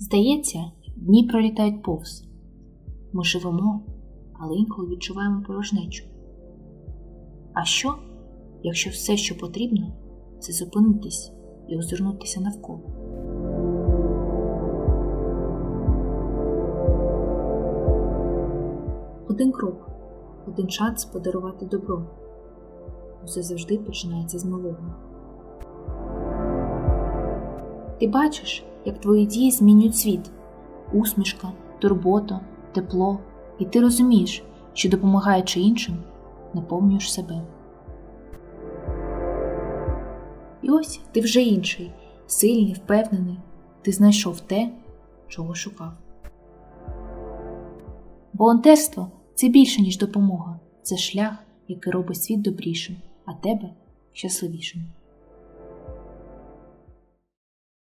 Здається, дні пролітають повз. Ми живемо, але інколи відчуваємо порожнечу. А що, якщо все, що потрібно, це зупинитись і озирнутися навколо? Один крок, один шанс подарувати добро. Усе завжди починається з малого. Ти бачиш, як твої дії змінюють світ, усмішка, турбота, тепло, і ти розумієш, що допомагаючи іншим, наповнюєш себе. І ось ти вже інший, сильний, впевнений, ти знайшов те, чого шукав. Волонтерство це більше, ніж допомога, це шлях, який робить світ добрішим, а тебе щасливішим.